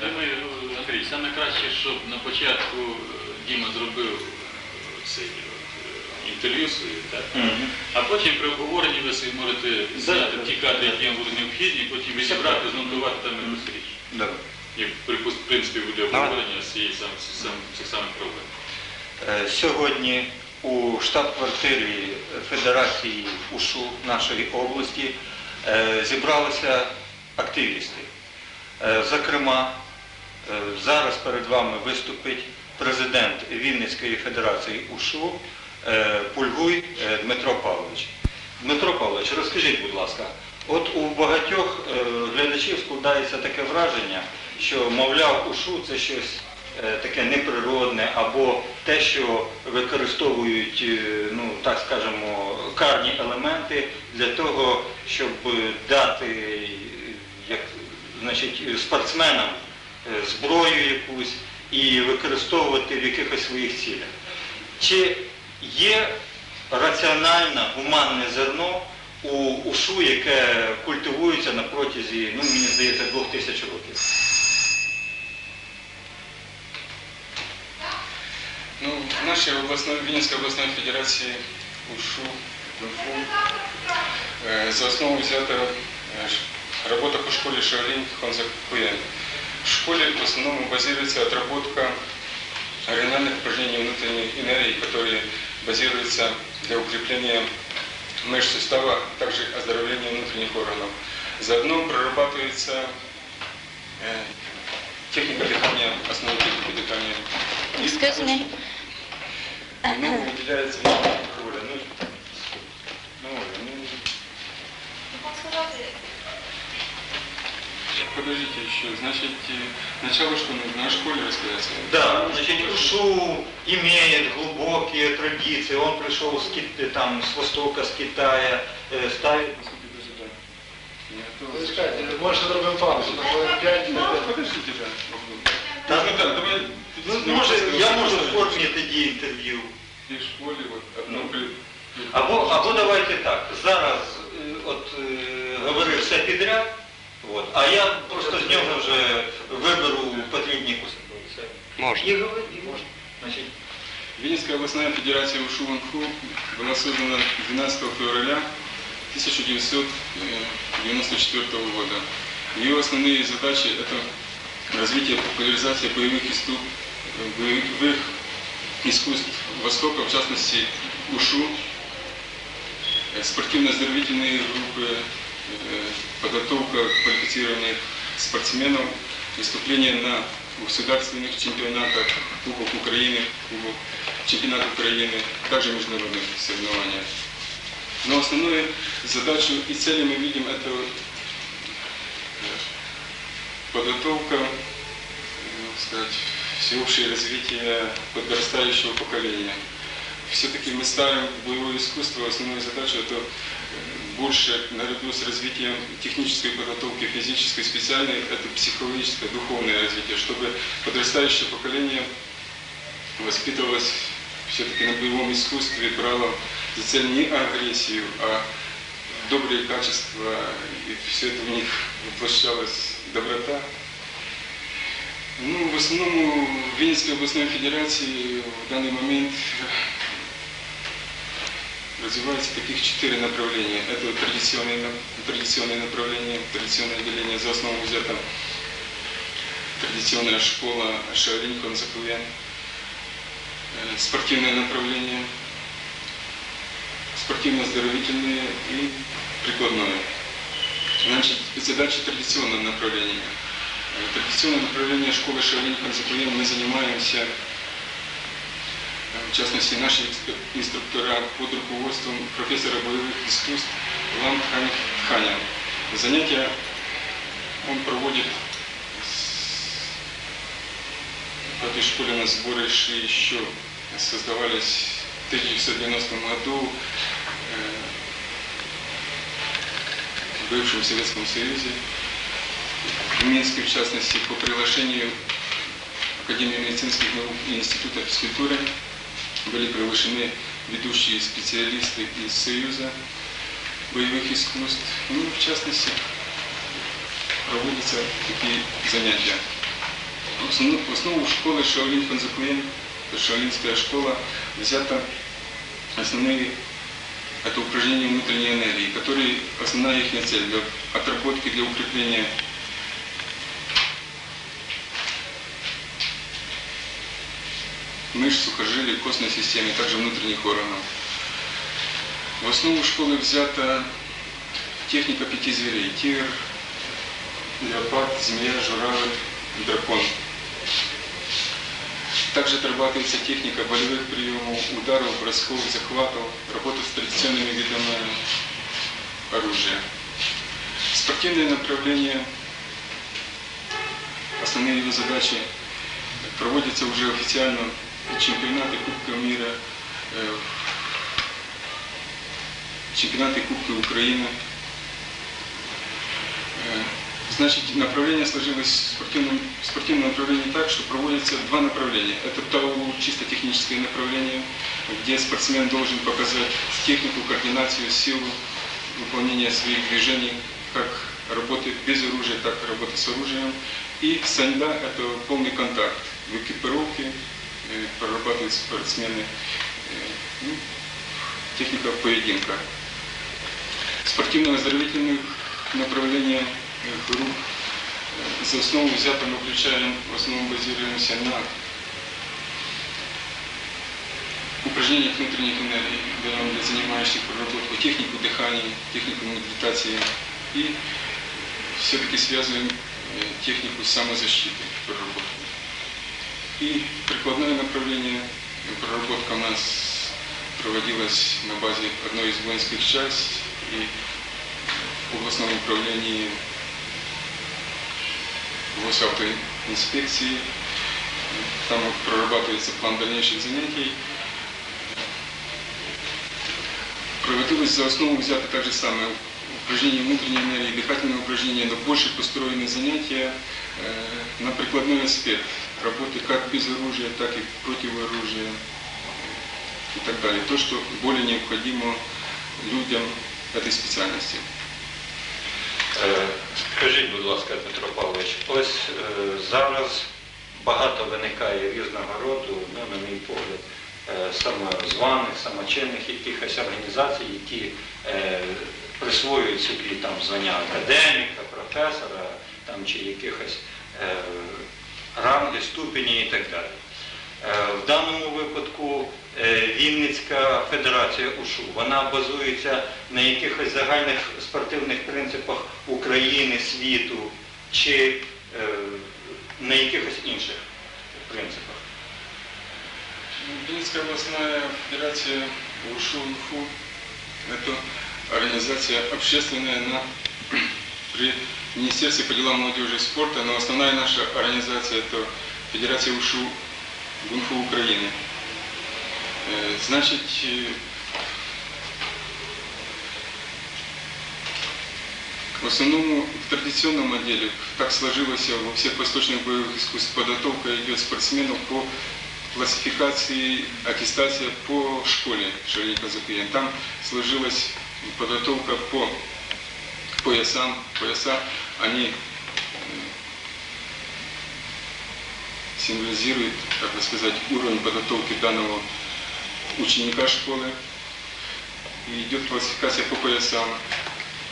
Думаю, Андрій, саме краще, щоб на початку е, Діма зробив е, цей е, інтерв'ю своє, так? А потім при обговоренні ви собі можете зняти ті кадри, які вам будуть необхідні, потім відібрати, змонтувати там зустріч. Добре. Як в принципі буде обговорення цих самих проблем. Сьогодні у штаб-квартирі Федерації УШУ нашої області зібралися активісти. Е, Зокрема, е, зараз перед вами виступить президент Вінницької Федерації УШУ е, Пульгуй Дмитро Павлович. Дмитро Павлович, розкажіть, будь ласка, от у багатьох глядачів складається таке враження, що, мовляв, УШУ це щось таке неприродне або те, що використовують, ну так скажемо, карні елементи для того, щоб дати як, значить, спортсменам е, зброю якусь і використовувати в якихось своїх цілях. Чи є раціональне, гуманне зерно у ушу, яке культивується на протязі, ну мені здається, двох тисяч років? Ну, в нашей областной, Винницкой областной федерации УШУ, ВФУ, э, за основу взята ш- работа по школе Шаолинь Хонза Куен. В школе в основном базируется отработка оригинальных упражнений внутренней энергии, которые базируются для укрепления мышц сустава, а также оздоровления внутренних органов. Заодно прорабатывается э, техника дыхания, основа техники дыхания. И Excuse me. ну, выделяется роля. Ну, ну, Оля, ну, Подождите еще, значит, э, начало что нужно о школе рассказать? Да, значит, ушу имеет глубокие традиции. Он пришел с, Кит- там, с Востока, с Китая, э, ставит... Вы скажете, может, зробимо паузу на хвилин 5 Ну, подождите, да. Да. Ну, да, давай. Ну, може, я можу в формі тоді інтерв'ю. И в школе вот одно при... Або, або давайте так. Зараз е, от е, говорив все підряд, от, а я просто з нього вже виберу потрібні куски. Можна. І говорити можна. Значить, Винницкая областная федерация Ушу Ванху была создана 12 февраля 1994 года. Ее основные задачи – это развитие популяризация боевых искусств, боевых искусств Востока, в частности Ушу, э, спортивно-оздоровительные группы, э, подготовка квалифицированных спортсменов, выступления на государственных чемпионатах, Кубок Украины, Кубок, чемпионат Украины, также международных соревнованиях. Но основную задачу и цели мы видим это э, подготовка, э, сказать, всеобщее развитие подрастающего поколения. Все-таки мы ставим боевое искусство, основную задачу это э, больше наряду с развитием технической подготовки, физической, специальной, это психологическое, духовное развитие, чтобы подрастающее поколение воспитывалось все-таки на боевом искусстве, брало за цель не агрессию, а добрые качества, и все это в них воплощалась доброта. Ну, в основном в Винницкой областной федерации в данный момент развивается таких четыре направления. Это традиционные, традиционные направления, традиционное отделение за основу взято традиционная школа Шаолинь Концакуян, Э, спортивное направление, спортивно-оздоровительные и прикладное. Значит, задачи традиционного направления. Э, Традиционное направление школы Шаолинь Концакуян мы занимаемся в частности, наши инструктора под руководством профессора боевых искусств Лам Тханя. Занятия он проводит в этой школе на сборы еще, создавались в 1990 году э, в бывшем Советском Союзе, в Минске в частности, по приглашению Академии медицинских наук и Института физкультуры были приглашены ведущие специалисты из Союза боевых искусств. Ну, в частности, проводятся такие занятия. В основу, школы Шаолинь Фанзакуен, это шаолинская школа, взято основные это упражнения внутренней энергии, которые основная их цель для отработки, для укрепления мышц, сухожилий, костной системы, также внутренних органов. В основу школы взята техника пяти зверей. Тигр, леопард, змея, журавль, дракон. Также отрабатывается техника болевых приемов, ударов, бросков, захватов, работа с традиционными видами оружия. Спортивное направление, основные его задачи проводятся уже официально чемпионаты Кубка мира, э, чемпионаты Кубка Украины. Э, Значит, направление сложилось в спортивном, в спортивном направлении так, что проводятся два направления. Это ТАУ, чисто техническое направление, где спортсмен должен показать технику, координацию, силу выполнения своих движений, как работы без оружия, так и работы с оружием. И саньда – это полный контакт в экипировке, прорабатывают спортсмены э, ну, техника поединка. Спортивно-оздоровительных направлений э, групп э, за основу взято мы включаем, в основном базируемся на упражнениях внутренних энергий, даем для занимающих проработку технику дыхания, технику медитации и все-таки связываем э, технику самозащиты проработку. И прикладное направление проработка у нас проводилась на базе одной из воинских частей и в областном управлении госавтоинспекции. Там прорабатывается план дальнейших занятий. Проводилось за основу взято так же самое упражнение внутренней энергии, дыхательные упражнения, но больше построены занятия э, на прикладной аспект работы как без оружия, так и против оружия и так далее. То, что более необходимо людям этой спеціальності. Е, Скажіть, будь ласка, Дмитро Павлович, ось е, зараз багато виникає різного роду, ну, на мій погляд, е, самозваних, самочинних якихось організацій, які присвоюють собі там звання академіка, професора там, чи якихось ранги, ступені і так далі. Е, В даному випадку е, Вінницька федерація УШУ, вона базується на якихось загальних спортивних принципах України, світу, чи е, на якихось інших принципах. Вінницька областная федерация УШУ-УНФУ – это организация общественная на, при Министерстве по делам молодежи и спорта, но основная наша организация – это Федерация УШУ ГУНФУ Украины. Э, Значит, э, в основном в традиционном отделе так сложилось во всех восточных боевых искусствах подготовка идет спортсменов по классификации, аттестация по школе Шарика Закуян. Там сложилась подготовка по поясам. Пояса, они э, символизируют, как бы сказать, уровень подготовки данного ученика школы. И идет классификация по поясам.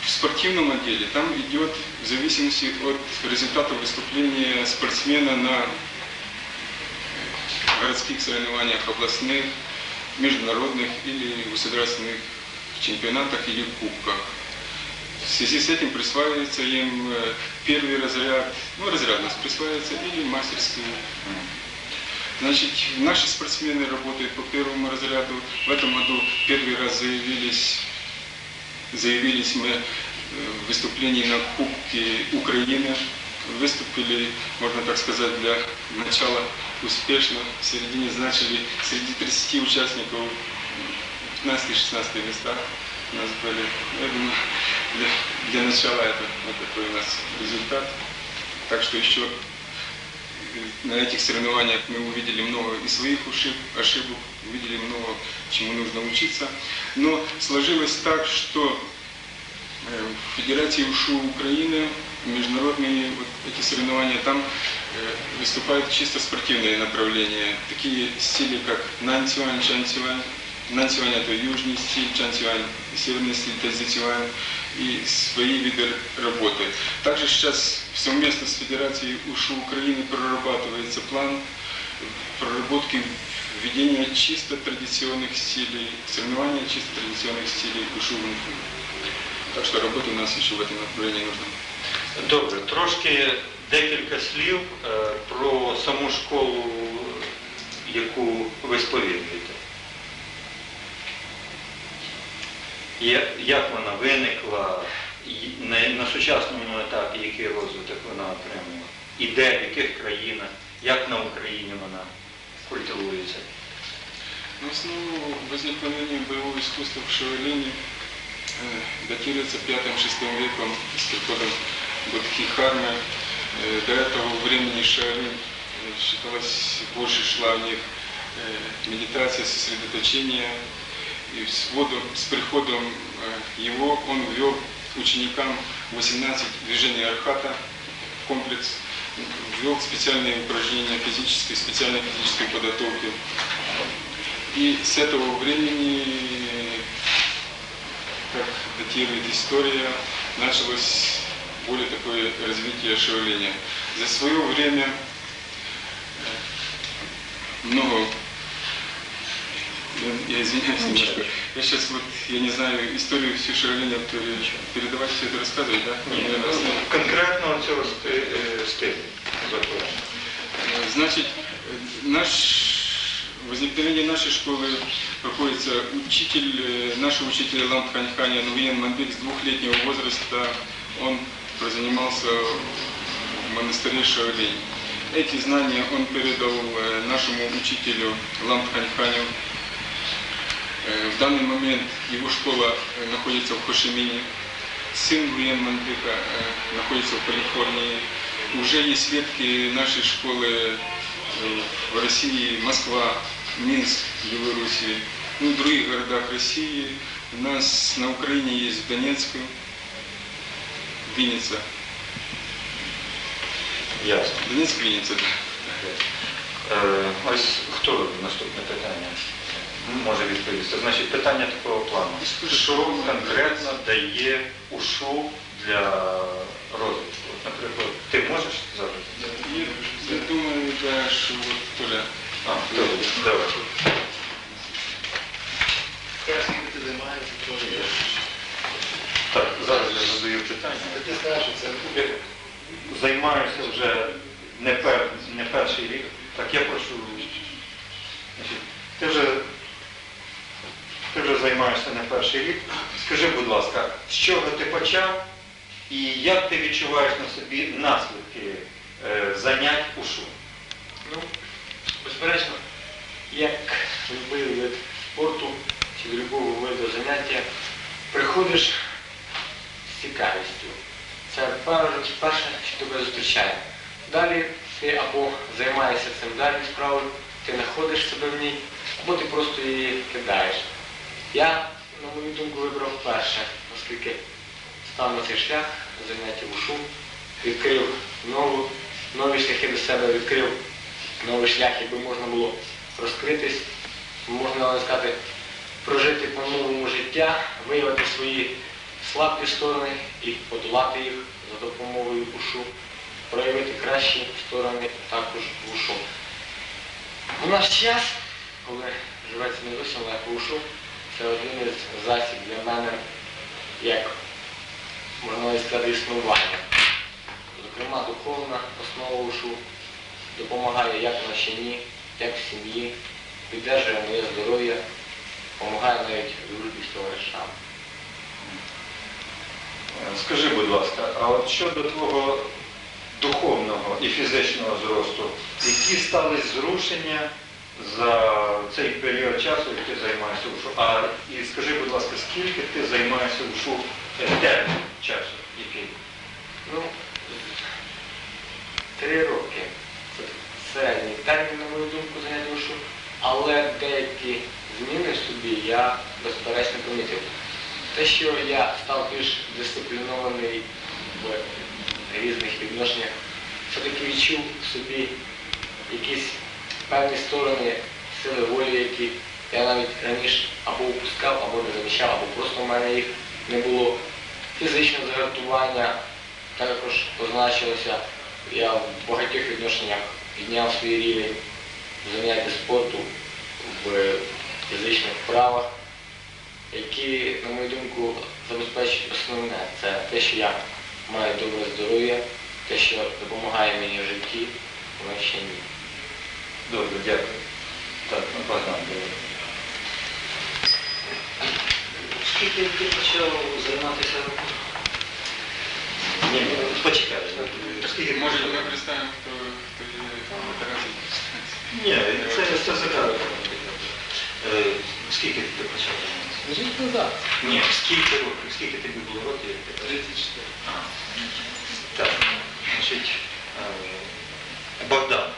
В спортивном отделе там идет в зависимости от результатов выступления спортсмена на городских соревнованиях областных, международных или государственных чемпионатах или кубках. В связи с этим присваивается им э, первый разряд, ну разрядность присваивается или мастерский. Значит, наши спортсмены работают по первому разряду. В этом году первый раз заявились, заявились мы э, в выступлении на Кубке Украины выступили, можно так сказать, для начала успешно. В середине начали среди 30 участников 15-16 местах у нас были. Я думаю, для, для начала это вот такой у нас результат. Так что еще на этих соревнованиях мы увидели много и своих ошибок, увидели много, чему нужно учиться. Но сложилось так, что э, в Федерации УШУ Украины международные вот эти соревнования, там э, выступают чисто спортивные направления, такие стили, как Нантюань, Чантюань. Нантюань это южный стиль, Чантюань северный стиль, Тазитюань и свои виды работы. Также сейчас совместно с Федерацией УШУ Украины прорабатывается план проработки введения чисто традиционных стилей, соревнования чисто традиционных стилей УШУ в Инфу. Так що роботи у нас ще в цьому направлении нужно. Добре, трошки декілька слів е, про саму школу, яку ви сповідуєте. Як вона виникла, і на, на сучасному етапі який розвиток вона отримує? І де, в яких країнах, як на Україні вона культивується? Ну, основу возникновения боевого искусства в Шаолине э, датируется 5-6 веком с приходом Будхи Хармы. Э, до этого времени Шаолин э, считалось, больше шла в них э, медитация, сосредоточение. И с, вводом- с приходом э, его он ввел ученикам 18 движений Архата в комплекс, ввел специальные упражнения физической, специальной физической подготовки. И с этого времени, как датирует история, началось более такое развитие шевеления. За свое время э, много, я, я извиняюсь немножко, я сейчас вот, я не знаю, историю всю шевеления передавать все это рассказывать, да? Наверное, основа. Конкретно цього сти- е, стилю захочу. Э, Значит, э, наш возникновение нашей школы проходится учитель, э, нашего учителя Ламп Ханьханя Нуен Мандык с двухлетнего возраста, он прозанимался в монастыре Шаолинь. Эти знания он передал э, нашему учителю Ламп Ханьханю. Э, В данный момент его школа э, находится в Хошимине. Сын Луен Мандыка э, находится в Калифорнии. Уже есть ветки нашей школы э, в России, Москва, Минск, Белоруссии, ну и в других городах России. У нас на Украине есть в Донецке, Винница. Ясно. Донецк, Винница, да. Е, Ось хто наступне питання Може відповісти? Значить, питання такого плану. Що конкретно дає УШУ для розвитку? От, Наприклад, ти можеш сказати? И я думаю, да, что вот Толя. А, добре, давай. Скільки ти займаєшся, то є. Так, зараз я задаю питання. Ти знаєш, це Займаюся вже не, пер, не перший рік. Так я прошу. Значить, ти вже ти вже займаєшся не перший рік. Скажи, будь ласка, з чого ти почав і як ти відчуваєш на собі наслідки е, занять ушу? Ну, безперечно, як любий вид спорту чи до любого виду заняття, приходиш з цікавістю. Це перше, що тебе зустрічає. Далі ти або займаєшся цим далі справою, ти знаходиш себе в ній, або ти просто її кидаєш. Я, на мою думку, вибрав перше, оскільки став на цей шлях заняття ушу, відкрив нову, нові шляхи до себе, відкрив новий шлях, якби можна було розкритись, можна сказати, прожити по-новому життя, виявити свої слабкі сторони і подолати їх за допомогою ушу, проявити кращі сторони також в ушу. У наш час, коли живеться не зовсім легко ушу, це один із засіб для мене, як можна сказати, існування. Зокрема, духовна основа ушу допомагає як в навчанні, як в сім'ї, піддержує моє здоров'я, допомагає навіть в дружбі з товаришами. Скажи, будь ласка, а от щодо твого духовного і фізичного зросту, які стали зрушення за цей період часу, як ти займаєшся ушу. А і скажи, будь ласка, скільки ти займаєшся ушу е, термін часу? Який? Ну, три роки. Це середній термін, на мою думку, заняття ушу. Але деякі зміни собі я безперечно помітив. Те, що я став більш дисциплінований в різних відношеннях, все-таки відчув собі якісь певні сторони сили волі, які я навіть раніше або упускав, або не заміщав, або просто в мене їх не було. Фізичне загартування також позначилося. Я в багатьох відношеннях підняв свій рівень заняття спорту в фізичних вправах, які, на мою думку, забезпечують основне. Це те, що я маю добре здоров'я, те, що допомагає мені в житті, ще ні. Добре, дякую. Так, ну, Богдан, давай. Скільки ти почав займатися? Ні, ні, почекай. Скільки Може, ми представимо, хто, є ветеран. Ні, це. Е, Скільки ти почав займатися? Ні, скільки років? Скільки тобі було років? як ти 34. Так, значить, е, Богдан,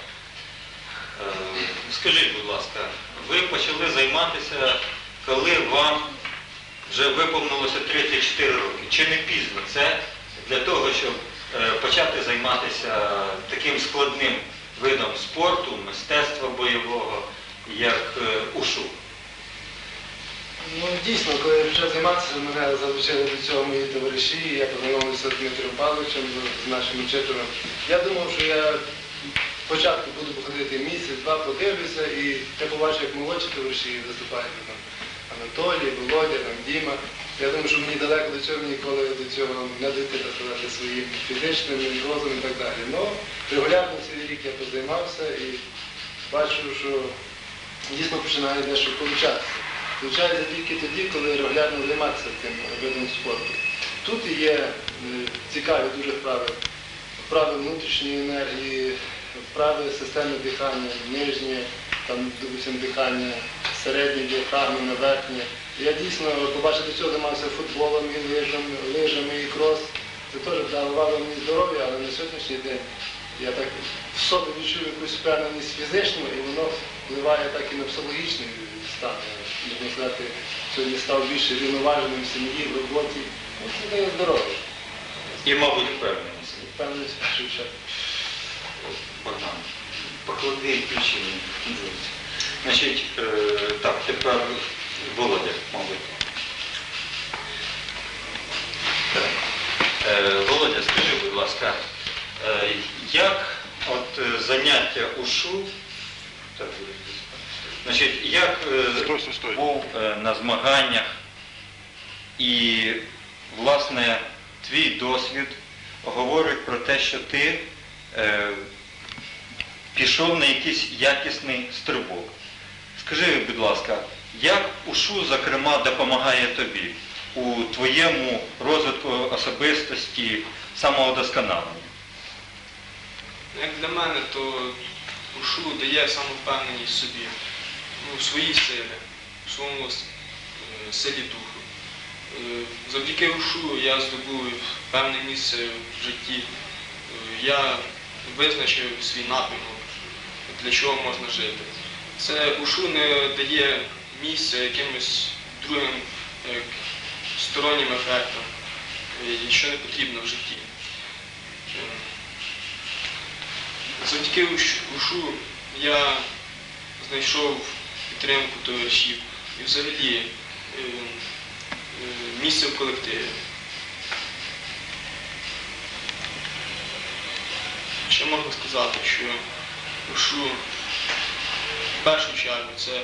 скажіть, будь ласка, ви почали займатися, коли вам вже виповнилося 34 роки. Чи не пізно це для того, щоб е, почати займатися таким складним видом спорту, мистецтва бойового, як е, ушу? Ну дійсно, коли я почав займатися, мене залучили до цього мої товариші, я познайомився з Дмитром Павловичем, з нашим вчителем. Я думав, що я спочатку буду походити місяць, два подивлюся, і я побачив, як молодші товариші виступають там Анатолій, Володя, там Діма. Я думаю, що мені далеко до цього ніколи до цього не дійти, так сказати, своїм фізичним розумом і так далі. Ну, регулярно цей рік я позаймався і бачу, що дійсно починає дещо получатися. Получається тільки тоді, коли регулярно займатися цим видом спорту. Тут є е, цікаві дуже вправи. Вправи внутрішньої енергії, вправи системи дихання, нижнє, там, допустим, дихання, середнє діафрагми на верхнє. Я дійсно побачив, до цього займався футболом і лижами, лижами і крос. Це теж давало мені здоров'я, але на сьогоднішній день я так в собі відчув якусь впевненість фізичну, і воно впливає так і на психологічний стан. Можна сказати, сьогодні став більше рівноваженим в сім'ї, в роботі. Ну, це дає здоров'я. І, мабуть, впевненість. Впевненість чергу. Богдан, поклади ключі. Значить, е, так, тепер Володя, мабуть. Е, Володя, скажи, будь ласка, е, як от заняття ушу, значить, як був на змаганнях і, власне, твій досвід говорить про те, що ти пішов на якийсь якісний стрибок. Скажи, будь ласка, як ушу, зокрема, допомагає тобі у твоєму розвитку особистості, самовдосконалення? Як для мене, то ушу дає самовпевненість в собі, ну, в своїй силі, в своєму е, силі духу. Е, Завдяки ушу я здобув певне місце в житті. Е, Я визначив свій напрямок, для чого можна жити. Це ушу не дає місця якимось другим е, стороннім ефектам, е, що не потрібно в житті. Завдяки ушу я знайшов підтримку товаришів і взагалі е, місце в колективі. Ще можна сказати, що ушу в першу чергу це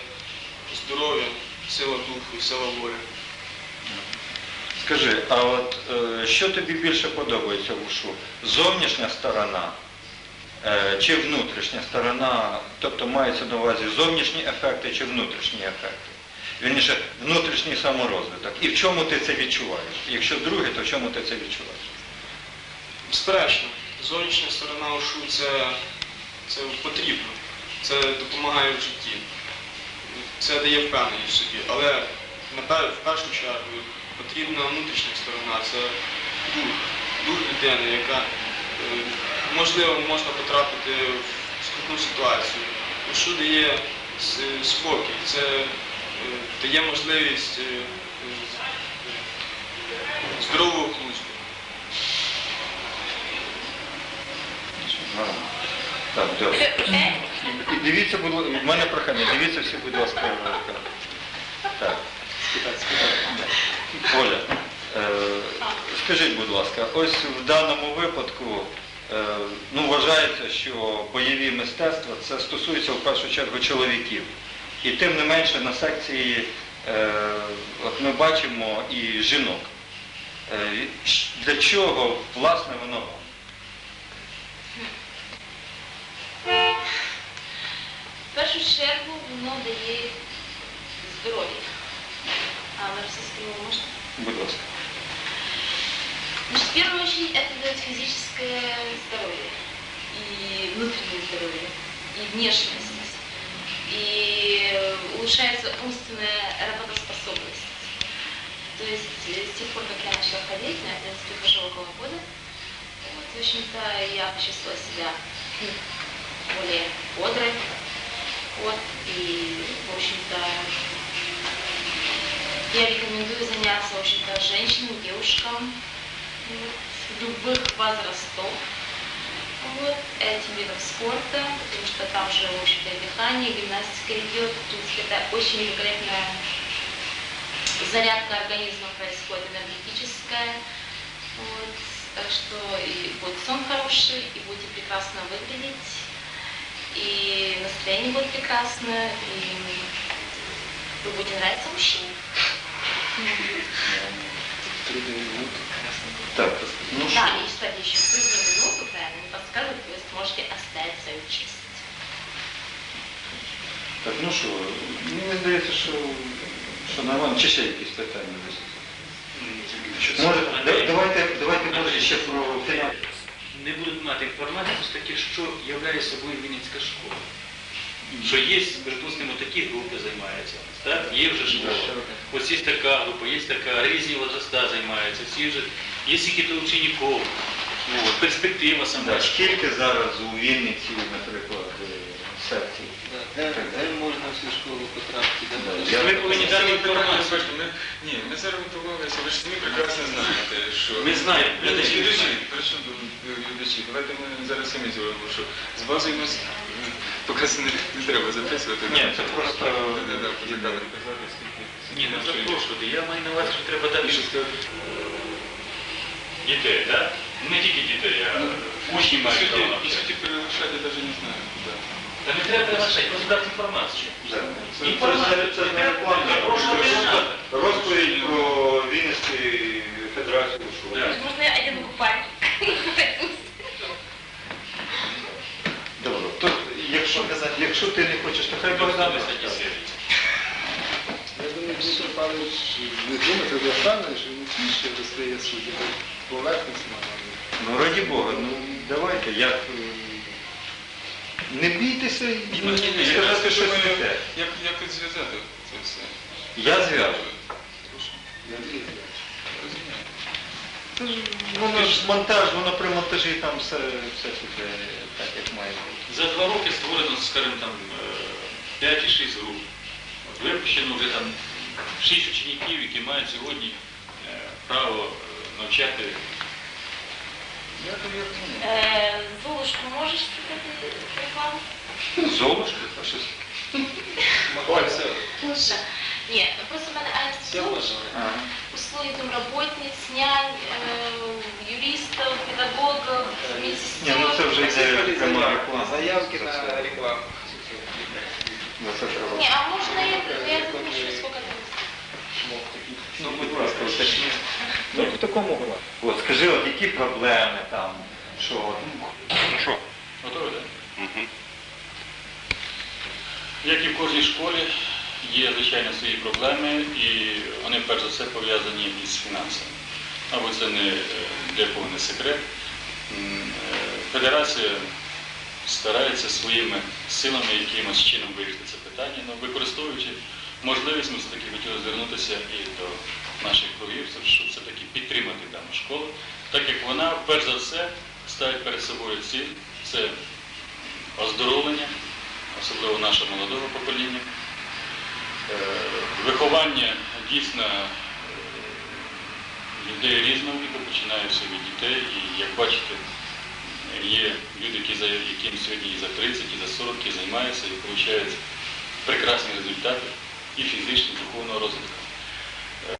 здоров'я, сила духу і сила волі. Скажи, а от е, що тобі більше подобається в ушу? Зовнішня сторона е, чи внутрішня сторона, тобто мається на увазі зовнішні ефекти чи внутрішні ефекти? Вірніше, внутрішній саморозвиток. І в чому ти це відчуваєш? Якщо друге, то в чому ти це відчуваєш? Безперечно, зовнішня сторона ушу це, це потрібно. Це допомагає в житті. Це дає впевненість собі. Але в першу чергу потрібна внутрішня сторона, це дух, дух людини, яка е, можливо можна потрапити в скрутну ситуацію. Ушу дає спокій, це е, дає можливість е, здорового глузду. Так, добре. І дивіться, будь ласка, в мене прохання, дивіться всі, будь ласка. Так. Оля, е, скажіть, будь ласка, ось в даному випадку е, ну, вважається, що бойові мистецтва це стосується в першу чергу чоловіків. І тим не менше на секції е, от ми бачимо і жінок. Е, Для чого власне воно першу чергу воно дає здоров'я. А на российском его можно? Будь ласка. Значит, в первую очередь это дает физическое здоровье и внутреннее здоровье, и внешность. И улучшается умственная работоспособность. То есть э, с тех пор, как я начала ходить, я, в принципе, хожу около года, вот, в общем-то, я почувствовала себя м, более бодрой. Вот, и, в общем-то, я рекомендую заняться, в общем-то, женщинам, девушкам любых возрастов. Вот, этим видом спорта, потому что там же, в общем-то, и дыхание, гимнастика идет, то есть это очень великолепная зарядка организма происходит, энергетическая. Вот, так что и будет сон хороший, и будете прекрасно выглядеть, и настроение будет прекрасное, и вы будете нравиться мужчине. Так, ну що? Да, и, кстати, еще в трудную минуту, правильно, не подсказывать, вы сможете оставить свою честь. Так, ну що, мені здається, що, що нормально, чи ще якісь питання десь? Може, да- давайте, давайте може ще про те- Не будуть мати інформацію з таки, що являє собою Вінницька школа. Що є, припустимо, такі групи займаються. Так? Є вже школа. Ось є така група, є така, різні возраста займаються, всі вже, є скільки учеників, от, перспектива сама. Да, скільки зараз у Вінниці, наприклад, е, секцій? Де, де можна в школу потрапити? Да, Ви повинні дати інформацію. Ми, ні, ми зорієнтувалися, ви ж самі прекрасно знаєте, що... Ми знаємо, Глядачі, глядачі прошу, глядачі, давайте ми зараз самі зробимо, що з базою нас поки не, не треба записувати. Ні, це просто-. Ні, не запрошувати. Я маю на увазі, що треба дати дітей, так? Не тільки дітей, а учні По мають по суті, я навіть не знаю, куди. Та не треба приглашати, просто дати інформацію. Це, це, Інформацію. це, це не реклама, розповідь про Вінницьку федерацію школи. Да. Можно я одену купальник? Добре, то якщо, якщо ти не хочеш, то хай Богдан розкаже. Я думаю, Дмитро Павлович не думати, я впевнений, що він більше розкриє свої поверхнісно. Ну, раді Бога, ну давайте, як... е, Не бійтеся і Ні, ні, ні, сказати я щось думаю, не. Як, якось зв'язати це все. Я зв'яжу. Воно ж монтаж, воно при монтажі там все, все буде так, як має бути. За два роки створено, скажімо, там 5 і 6 груп. Випущено вже там 6 учнів, які мають сьогодні е, право е, навчати. Я тобі розумію. Э, Золушку можешь сказать рекламу? Золушка? А щось? Оль, все. Слушай, нет, просто у меня Аня Золушка, Ага. услуги там работниц, нянь, э, юристов, педагогов, медсестер. Ні, ну це вже йде пряма реклама. Заявки Це на все. рекламу. Ну, це треба. Не, а можно я, я запишу, сколько там? Ну, будь ласка, уточніть. Ну, в такому випадку. От, скажи, от які проблеми там, що, от, ну, що? Готові, так? Як і в кожній школі, є, звичайно, свої проблеми, і вони перш за все пов'язані із фінансами. Або це не е, для кого не секрет. М, е, федерація старається своїми силами якимось чином вирішити це питання, але використовуючи можливість, ми все-таки хотіли звернутися і до наших кругів, щоб все-таки підтримати дану школу, так як вона, перш за все, ставить перед собою ціль, це оздоровлення, особливо нашого молодого покоління, е, виховання дійсно е, людей різного віку, починаючи від дітей, і як бачите, є люди, які за яким сьогодні і за 30, і за 40 які займаються і отримують прекрасні результати і фізичного, духовного розвитку.